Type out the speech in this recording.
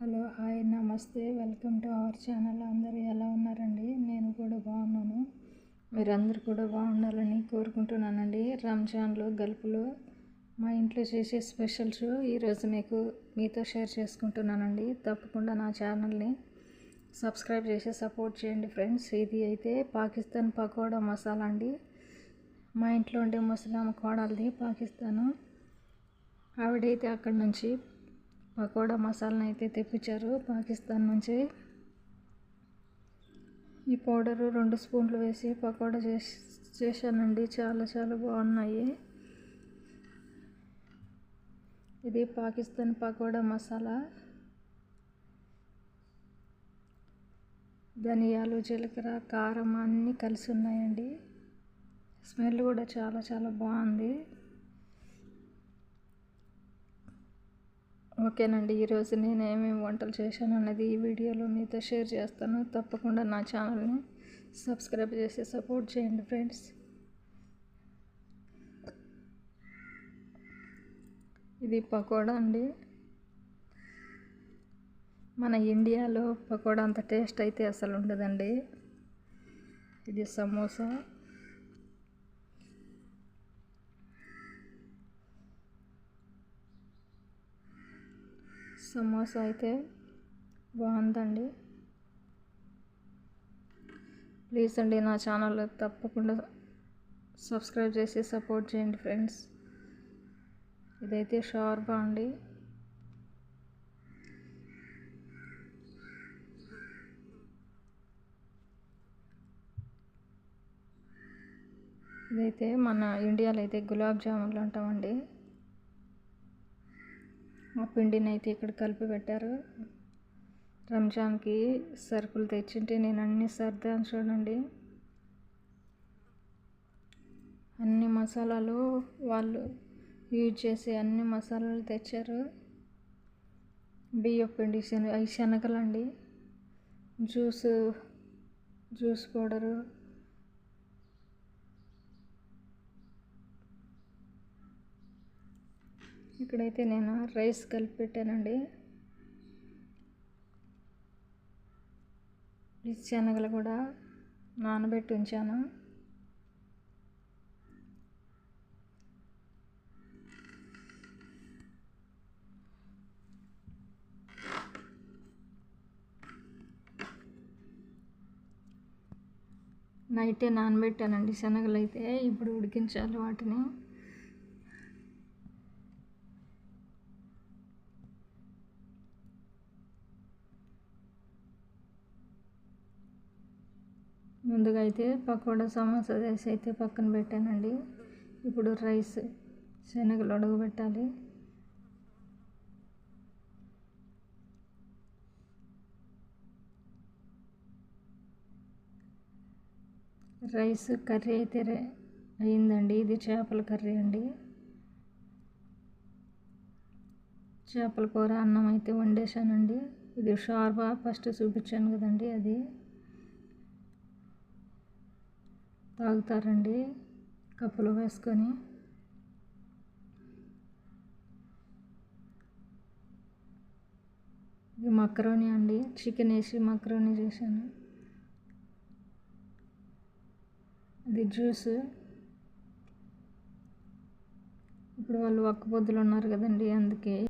Hello hi namaste. Welcome to our channel. అందరూ ఎలా ఉన్నారండి? నేను కూడా బాగున్నాను. మీరందరూ కూడా బాగుండాలని కోరుకుంటున్నానండి. రంజాన్లో గల్పులో మా ఇంట్లో చేసే స్పెషల్స్ ఈరోజు మీకు మీతో షేర్ చేసుకుంటున్నానండి. తప్పకుండా నా ఛానల్ని సబ్స్క్రైబ్ చేసి సపోర్ట్ చేయండి ఫ్రెండ్స్. ఇది అయితే పాకిస్తాన్ పకోడా మసాలా అండి. మా ఇంట్లో ఉండే ముసలాం కోడలది పాకిస్తాను. ఆవిడైతే అక్కడి నుంచి పకోడా మసాలాను అయితే తెప్పించారు పాకిస్తాన్ నుంచి. ఈ పౌడరు రెండు స్పూన్లు వేసి పకోడా చేసి చేశానండి. చాలా చాలా బాగున్నాయి. ఇది పాకిస్తాన్ పకోడా మసాలా. ధనియాలు జీలకర్ర కారం అన్నీ కలిసి ఉన్నాయండి. స్మెల్ కూడా చాలా చాలా బాగుంది. ఓకేనండి ఈరోజు నేను ఏమేమి వంటలు చేశాను అన్నది ఈ వీడియోలో మీతో షేర్ చేస్తాను. తప్పకుండా నా ఛానల్ని సబ్స్క్రైబ్ చేసి సపోర్ట్ చేయండి ఫ్రెండ్స్. ఇది పకోడా అండి. మన ఇండియాలో పకోడా అంత టేస్ట్ అయితే అసలు ఉండదండి. ఇది సమోసా. సమోసా అయితే బాగుందండి. ప్లీజ్ అండి నా ఛానల్ తప్పకుండా సబ్స్క్రైబ్ చేసి సపోర్ట్ చేయండి ఫ్రెండ్స్. ఇదైతే షార్బా అండి. ఇదైతే మన ఇండియాలో అయితే గులాబ్ జామున్లు అంటామండి. ఆ పిండిని అయితే ఇక్కడ కలిపి పెట్టారు. రంజాన్కి సరుకులు తెచ్చింటే నేను అన్ని సర్దాను చూడండి. అన్ని మసాలాలు వాళ్ళు యూజ్ చేసి అన్ని మసాలాలు తెచ్చారు. బియ్యం పిండి శనగ అవి శనగలండి. జ్యూస్ జ్యూస్ పౌడరు ఇక్కడైతే నేను రైస్ కలిపి పెట్టానండి శనగలు కూడా నానబెట్టి ఉంచాను. నైటే నానబెట్టానండి శనగలు అయితే ఇప్పుడు ఉడికించాలి వాటిని. ముందుగా అయితే పకోడా సమోసా వేసి అయితే పక్కన పెట్టానండి. ఇప్పుడు రైస్ శనగలు ఉడకబెట్టాలి రైస్ కర్రీ అయితే అయిందండి. ఇది చేపల కర్రీ అండి. చేపల కూర అన్నం అయితే వండేసానండి ఇది షార్బా ఫస్ట్ చూపించాను కదండి అది. తాగుతారండి. కప్పులో వేసుకొని. ఇది మక్రోని అండి. చికెన్ వేసి మక్రోని చేశాను. అది జ్యూస్. ఇప్పుడు వాళ్ళు ఒక్క పొద్దులు ఉన్నారు కదండి అందుకే